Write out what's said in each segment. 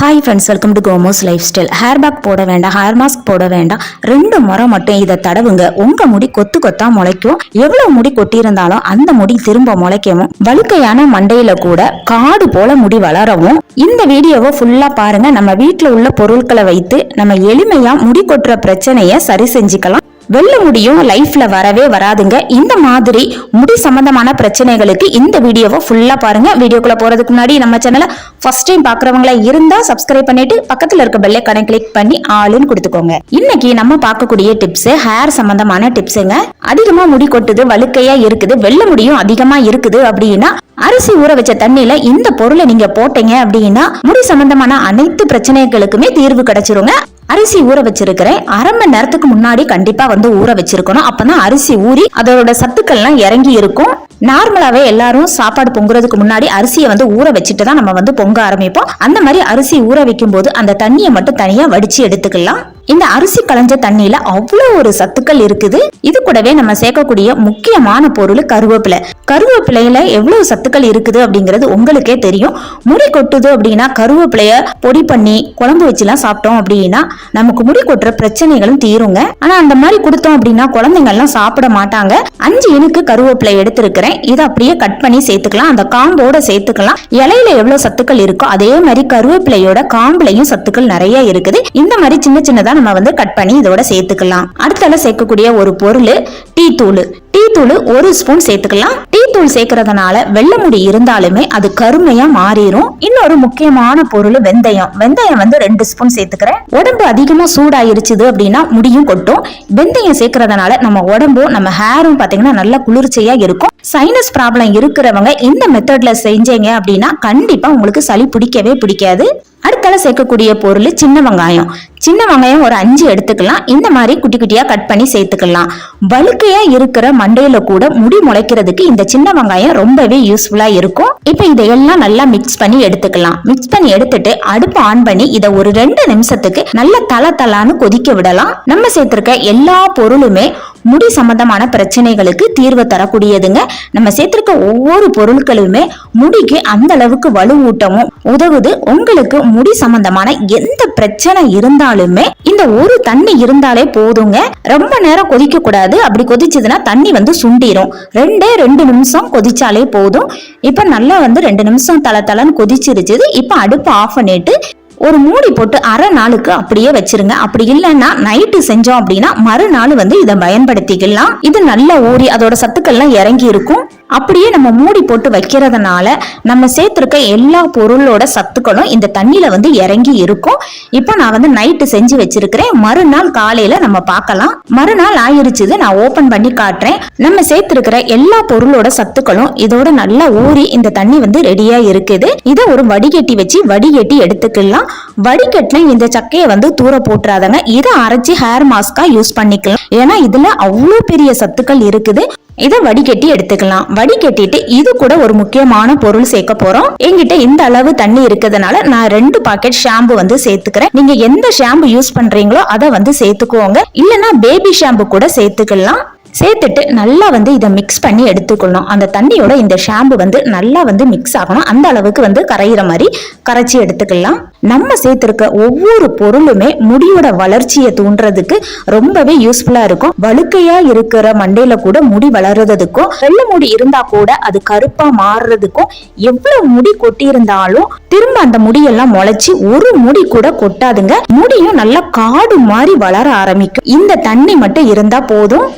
Hi friends welcome to Komos lifestyle hair pack போட வேண்டாம் hair mask போட வேண்டாம். ரெண்டு முறை மட்டும் இதை தடவுங்க. உங்க முடி கொத்து கொத்தா முளைக்கும் எவ்வளவு முடி கொட்டியிருந்தாலும் அந்த முடி திரும்ப முளைக்கவும் வழுக்கையான மண்டையில கூட காடு போல முடி வளரவும். இந்த வீடியோவை ஃபுல்லா பாருங்க. நம்ம வீட்டில் உள்ள பொருட்களை வைத்து நம்ம எளிமையா முடி கொட்டுற பிரச்சனையை சரி செஞ்சுக்கலாம். வெள்ள முடியும் லைஃப்ல வரவே வராதுங்க. இந்த மாதிரி முடி சம்பந்தமான பிரச்சனைகளுக்கு இந்த வீடியோவை ஃபுல்லா பாருங்க. வீடியோக்குள்ள போறதுக்கு முன்னாடி நம்ம சேனலை ஃபர்ஸ்ட் டைம் பாக்குறவங்களா இருந்தா சப்ஸ்கிரைப் பண்ணிட்டு பக்கத்துல இருக்க பெல்லை கணக்கு கிளிக் பண்ணி ஆளுன்னு கொடுத்துக்கோங்க. இன்னைக்கு நம்ம பார்க்கக்கூடிய டிப்ஸ் ஹேர் சம்பந்தமான டிப்ஸுங்க அதிகமா முடி கொட்டுது வழுக்கையா இருக்குது வெள்ள முடியும் அதிகமா இருக்குது அப்படின்னா அரிசி ஊற வச்ச தண்ணியில இந்த பொருளை நீங்க போட்டீங்க அப்படின்னா முடி சம்பந்தமான அனைத்து பிரச்சனைகளுக்குமே தீர்வு கிடைச்சிருங்க. அரிசி ஊற வச்சிருக்கிறேன். அரை மணி நேரத்துக்கு முன்னாடி கண்டிப்பா வந்து ஊற வச்சிருக்கணும். அப்பதான் அரிசி ஊறி அதோட சத்துக்கள்லாம் இறங்கி இருக்கும். நார்மலாவே எல்லாரும் சாப்பாடு பொங்குறதுக்கு முன்னாடி அரிசியை வந்து ஊற வச்சுட்டு தான் நம்ம வந்து பொங்க ஆரம்பிப்போம். அந்த மாதிரி அரிசி ஊற வைக்கும் போது அந்த தண்ணியை மட்டும் தனியா வடிச்சு எடுத்துக்கலாம். இந்த அரிசி களைஞ்ச தண்ணியில அவ்வளோ ஒரு சத்துக்கள் இருக்குது. இது கூடவே நம்ம சேர்க்கக்கூடிய முக்கியமான பொருள் கருவேப்பிலை. கருவேப்பிலையில எவ்வளவு சத்துக்கள் இருக்குது அப்படிங்கிறது உங்களுக்கே தெரியும். முடி கொட்டுது அப்படின்னா கருவேப்பிலைய பொடி பண்ணி குழம்பு வச்சுலாம் சாப்பிட்டோம் அப்படின்னா நமக்கு முடி கொட்டுற பிரச்சனைகளும் தீருங்க. ஆனா அந்த மாதிரி கொடுத்தோம் அப்படின்னா குழந்தைங்கள்லாம் சாப்பிட மாட்டாங்க. அஞ்சு இனுக்கு கருவேப்பிலை எடுத்திருக்கிறேன். இதை அப்படியே கட் பண்ணி சேர்த்துக்கலாம். அந்த காம்போட சேர்த்துக்கலாம். இலையில எவ்வளவு சத்துக்கள் இருக்கோ அதே மாதிரி கருவேப்பிலையோட காம்புலையும் சத்துக்கள் நிறைய இருக்குது. இந்த மாதிரி சின்ன சின்னதா நம்ம வந்து கட் பண்ணி இதோட சேர்த்துக்கலாம். அடுத்தால சேர்க்கக்கூடிய ஒரு பொருள் டீ தூள். டீ தூள் ஒரு ஸ்பூன் சேர்த்துக்கலாம். டீ தூள் சேர்க்கறதுனால வெள்ளை முடி இருந்தாலுமே அது கருமையா மாறிடும் இன்னொரு முக்கியமான பொருள் வெந்தயம். வெந்தயம் வந்து ரெண்டு ஸ்பூன் சேர்த்துக்கிறேன். உடம்பு அதிகமா சூடாயிருச்சுது அப்படின்னா முடியும் கொட்டும். வெந்தயம் சேர்க்கறதுனால நம்ம உடம்பும் நம்ம ஹேரும் பாத்தீங்கன்னா நல்ல குளிர்ச்சியா இருக்கும். சைனஸ் ப்ராப்ளம் இருக்கிறவங்க இந்த மெத்தட்ல செஞ்சீங்க அப்படின்னா கண்டிப்பா உங்களுக்கு சளி பிடிக்கவே பிடிக்காது. அடுத்தால சேர்க்கக்கூடிய பொருள் சின்ன வெங்காயம். சின்ன வெங்காயம் ஒரு அஞ்சு எடுத்துக்கலாம். இந்த மாதிரி குட்டி குட்டியா கட் பண்ணி சேர்த்துக்கலாம். வழுக்கையா இருக்கிற மண்டையில கூட முடி முளைக்கிறதுக்கு இந்த சின்ன வெங்காயம் ரொம்பவே யூஸ்ஃபுல்லா இருக்கும். இப்போ இதையெல்லாம் நல்லா மிக்ஸ் பண்ணி எடுத்துக்கலாம். மிக்ஸ் பண்ணி எடுத்துட்டு அடுப்பு ஆன் பண்ணி இதை ஒரு ரெண்டு நிமிஷத்துக்கு நல்லா தள தலான்னு கொதிக்க விடலாம். நம்ம சேர்த்திருக்க எல்லா பொருளுமே முடி சம்பந்தமான பிரச்சனைகளுக்கு தீர்வு தரக்கூடியதுங்க. நம்ம சேர்த்திருக்க ஒவ்வொரு பொருட்களுமே முடிக்கு அந்த அளவுக்கு வலுவூட்டமும் உதவுது. உங்களுக்கு முடி சம்பந்தமான எந்த பிரச்சனை இருந்தாலுமே இந்த ஒரு தண்ணி இருந்தாலே போதுங்க. ரொம்ப நேரம் கொதிக்க கூடாது அப்படி கொதிச்சதுன்னா தண்ணி வந்து சுண்டிரும். ரெண்டே ரெண்டு நிமிஷம் கொதிச்சாலே போதும். இப்ப நல்லா வந்து ரெண்டு நிமிஷம் தள தளன்னு கொதிச்சிருச்சுது. இப்ப அடுப்பு ஆஃப் பண்ணிட்டு ஒரு மூடி போட்டு அரை நாளுக்கு அப்படியே வச்சிருங்க. அப்படி இல்லைன்னா நைட்டு செஞ்சோம் அப்படின்னா மறுநாள் வந்து இதை பயன்படுத்திக்கலாம். இது நல்லா ஊறி அதோட சத்துக்கள்லாம் இறங்கி இருக்கும் அப்படியே நம்ம மூடி போட்டு வைக்கிறதுனால நம்ம சேர்த்துருக்க எல்லா பொருளோட சத்துக்களும் இந்த தண்ணியில வந்து இறங்கி இருக்கும். இப்போ நான் வந்து நைட்டு செஞ்சு வச்சிருக்கிறேன். மறுநாள் காலையில நம்ம பார்க்கலாம். மறுநாள் ஆயிருச்சுது நான் ஓபன் பண்ணி காட்டுறேன். நம்ம சேர்த்துருக்கிற எல்லா பொருளோட சத்துக்களும் இதோட நல்லா ஊறி இந்த தண்ணி வந்து ரெடியா இருக்குது. இதை ஒரு வடிகட்டி வச்சு வடிகட்டி எடுத்துக்கலாம். வடிகட்டின இந்த சக்கையை வந்து தூர போட்டுறாதங்க. இதை அரைச்சி ஹேர் மாஸ்கா யூஸ் பண்ணிக்கலாம். ஏன்னா இதுல அவ்வளோ பெரிய சத்துக்கள் இருக்குது. இதை வடிகட்டி எடுத்துக்கலாம். வடிகட்டிட்டு இது கூட ஒரு முக்கியமான பொருள் சேர்க்க போறோம். என்கிட்ட இந்த அளவு தண்ணி இருக்கிறதுனால நான் ரெண்டு பாக்கெட் ஷாம்பு வந்து சேர்த்துக்கிறேன். நீங்க எந்த ஷாம்பு யூஸ் பண்றீங்களோ அதை வந்து சேர்த்துக்கோங்க. இல்லைன்னா பேபி ஷாம்பு கூட சேர்த்துக்கலாம். சேர்த்துட்டு நல்லா வந்து இதை மிக்ஸ் பண்ணி எடுத்துக்கணும் அந்த தண்ணியோட இந்த ஷாம்பு வந்து நல்லா வந்து மிக்ஸ் ஆகணும். அந்த அளவுக்கு வந்து கரையிற மாதிரி கரைச்சி எடுத்துக்கலாம். நம்ம சேர்த்துருக்க ஒவ்வொரு பொருளுமே முடியோட வளர்ச்சியை தூண்டுறதுக்கு ரொம்பவே யூஸ்ஃபுல்லா இருக்கும். வழுக்கையா இருக்கிற மண்டையில கூட முடி வளர்றதுக்கும் வெள்ள முடி இருந்தா கூட அது கருப்பா மாறுறதுக்கும் எவ்வளவு முடி கொட்டி இருந்தாலும் திரும்ப அந்த முடியெல்லாம் முளைச்சி ஒரு முடி கூட கொட்டாதுங்க. முடியும் நல்லா காடு மாதிரி வளர ஆரம்பிக்கும். இந்த தண்ணி மட்டும் இருந்தா போதும்.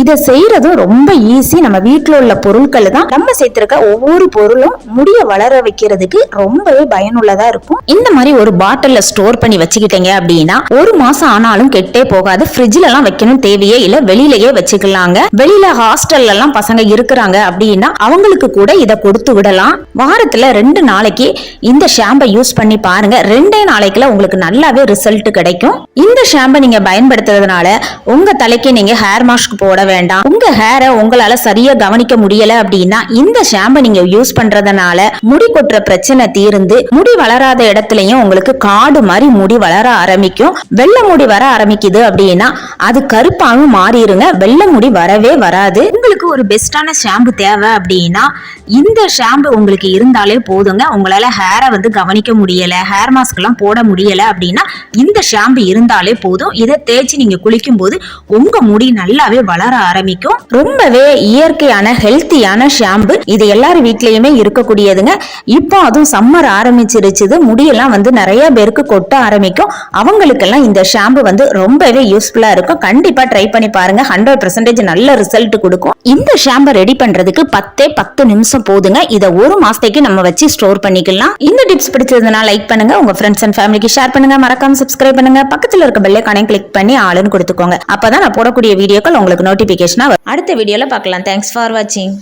இதை செய்யறதும் ரொம்ப ஈஸி நம்ம வீட்டில் உள்ள பொருட்கள் தான். நம்ம சேர்த்திருக்க ஒவ்வொரு பொருளும் முடிய வளர வைக்கிறதுக்கு ரொம்பவே பயனுள்ளதா இருக்கும். இந்த மாதிரி ஒரு பாட்டில ஸ்டோர் பண்ணி வச்சுக்கிட்டீங்க அப்படின்னா ஒரு மாசம் ஆனாலும் கெட்டே போகாது. ஃப்ரிட்ஜ்ல எல்லாம் வைக்கணும் தேவையே இல்ல. வெளியிலயே வச்சுக்கலாங்க. வெளியில ஹாஸ்டல்ல எல்லாம் பசங்க இருக்கிறாங்க அப்படின்னா அவங்களுக்கு கூட இதை கொடுத்து விடலாம். வாரத்துல ரெண்டு நாளைக்கு இந்த ஷாம்பை யூஸ் பண்ணி பாருங்க. ரெண்டே நாளைக்குல உங்களுக்கு நல்லாவே ரிசல்ட் கிடைக்கும். இந்த ஷாம்பை நீங்க பயன்படுத்துறதுனால உங்க தலைக்கு நீங்க ஹேர் மாஸ்க் போட வேண்டாம். உங்க ஹேரை உங்களால சரியா கவனிக்க முடியல அப்படின்னா இந்த ஷாம்பை நீங்க யூஸ் பண்றதுனால முடி கொட்டுற பிரச்சனை தீர்ந்து முடி வளராத இடத்துலயும் உங்களுக்கு காடு மாதிரி முடி வளர ஆரம்பிக்கும். வெள்ளை முடி வர ஆரம்பிக்குது அப்படின்னா அது கருப்பாவும் மாறிடுங்க வெள்ளை முடி வரவே வராது. உங்களுக்கு ஒரு பெஸ்டான ஷாம்பு தேவை அப்படின்னா இந்த ஷாம்பு உங்களுக்கு இருந்தாலே போதுங்க. உங்களால ஹேரை வந்து கவனிக்க முடியல ஹேர் மாஸ்க் எல்லாம் போட முடியல அப்படின்னா இந்த ஷாம்பு இருந்தாலே போதும். இதை தேய்ச்சி நீங்க குளிக்கும் போது உங்க முடி நல்லாவே வளர ஆரம்பிக்கும். ரொம்பவே இயற்கையான ஹெல்த்தியான ஷாம்பு இது எல்லார் வீட்லயுமே இருக்கக்கூடியதுங்க. இப்போ அதுவும் சம்மர் ஆரம்பிச்சிருச்சுது. முடியெல்லாம் வந்து நிறைய பேருக்கு கொட்ட ஆரம்பிக்கும். அவங்களுக்கெல்லாம் இந்த ஷாம்பு வந்து ரொம்பவே யூஸ்ஃபுல்லா இருக்கும். கண்டிப்பா ட்ரை பண்ணி பாருங்க. ஹண்ட்ரட் பர்சன்டேஜ் நல்ல ரிசல்ட் கொடுக்கும். இந்த ஷாம்பை ரெடி பண்றதுக்கு பத்தே பத்து நிமிஷம் போதுங்க. இதை ஒரு மாசத்துக்கு நம்ம வச்சு ஸ்டோர் பண்ணிக்கலாம். இந்த டிப்ஸ் பிடிச்சதுன்னா லைக் பண்ணுங்க. உங்க ஃப்ரெண்ட்ஸ் அண்ட் ஃபேமிலிக்கு ஷேர் பண்ணுங்க. மறக்காம சப்ஸ்கிரைப் பண்ணுங்க. பக்கத்துல இருக்க பெல் ஐக்கானையும் கிளிக் பண்ணி ஆளுன்னு கொடுத்துக்கோங்க. அப்பதான் நான் போடக்கூடிய வீடியோக்கள் உங்களுக்கு நோட்டிபிகேஷனா அடுத்த வீடியோல பார்க்கலாம். தேங்க்ஸ் ஃபார் வாட்சிங்